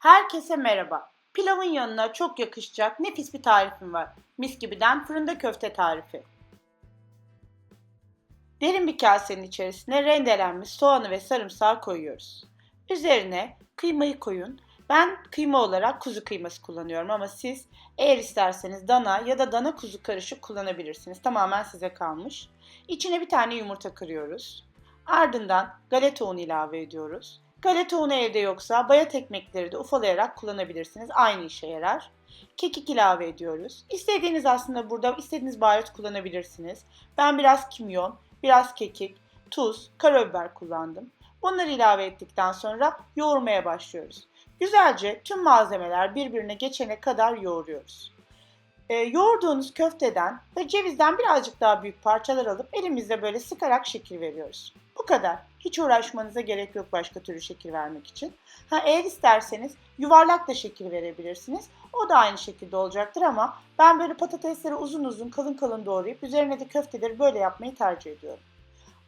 Herkese merhaba. Pilavın yanına çok yakışacak nefis bir tarifim var. Mis gibiden fırında köfte tarifi. Derin bir kasenin içerisine rendelenmiş soğanı ve sarımsağı koyuyoruz. Üzerine kıymayı koyun. Ben kıyma olarak kuzu kıyması kullanıyorum ama siz eğer isterseniz dana ya da dana kuzu karışık kullanabilirsiniz. Tamamen size kalmış. İçine bir tane yumurta kırıyoruz. Ardından galeta unu ilave ediyoruz. Galeta unu evde yoksa bayat ekmekleri de ufalayarak kullanabilirsiniz. Aynı işe yarar. Kekik ilave ediyoruz. İstediğiniz aslında burada istediğiniz baharat kullanabilirsiniz. Ben biraz kimyon, biraz kekik, tuz, karabiber kullandım. Bunları ilave ettikten sonra yoğurmaya başlıyoruz. Güzelce tüm malzemeler birbirine geçene kadar yoğuruyoruz. Ee, yoğurduğunuz köfteden ve cevizden birazcık daha büyük parçalar alıp elimizle böyle sıkarak şekil veriyoruz. Bu kadar. Hiç uğraşmanıza gerek yok başka türlü şekil vermek için. Ha eğer isterseniz yuvarlak da şekil verebilirsiniz. O da aynı şekilde olacaktır ama ben böyle patatesleri uzun uzun kalın kalın doğrayıp üzerine de köfteleri böyle yapmayı tercih ediyorum.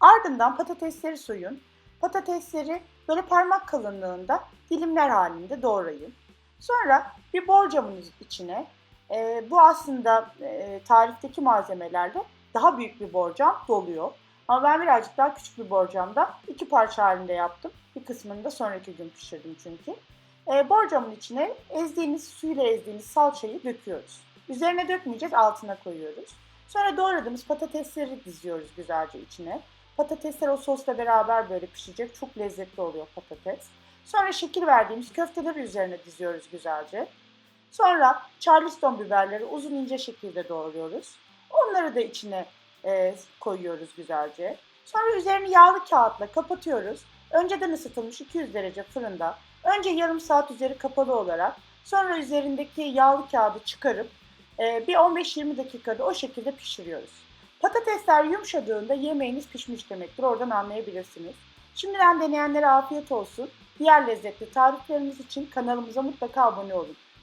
Ardından patatesleri soyun. Patatesleri böyle parmak kalınlığında dilimler halinde doğrayın. Sonra bir borcamın içine e, bu aslında e, tarifteki malzemelerle daha büyük bir borcam doluyor. Ama ben birazcık daha küçük bir borcamda iki parça halinde yaptım. Bir kısmını da sonraki gün pişirdim çünkü. E, borcamın içine ezdiğimiz, suyla ezdiğimiz salçayı döküyoruz. Üzerine dökmeyeceğiz, altına koyuyoruz. Sonra doğradığımız patatesleri diziyoruz güzelce içine. Patatesler o sosla beraber böyle pişecek. Çok lezzetli oluyor patates. Sonra şekil verdiğimiz köfteleri üzerine diziyoruz güzelce. Sonra charleston biberleri uzun ince şekilde doğruyoruz. Onları da içine e, koyuyoruz güzelce. Sonra üzerini yağlı kağıtla kapatıyoruz. Önceden ısıtılmış 200 derece fırında. Önce yarım saat üzeri kapalı olarak sonra üzerindeki yağlı kağıdı çıkarıp e, bir 15-20 dakikada o şekilde pişiriyoruz. Patatesler yumuşadığında yemeğiniz pişmiş demektir. Oradan anlayabilirsiniz. Şimdiden deneyenlere afiyet olsun. Diğer lezzetli tariflerimiz için kanalımıza mutlaka abone olun.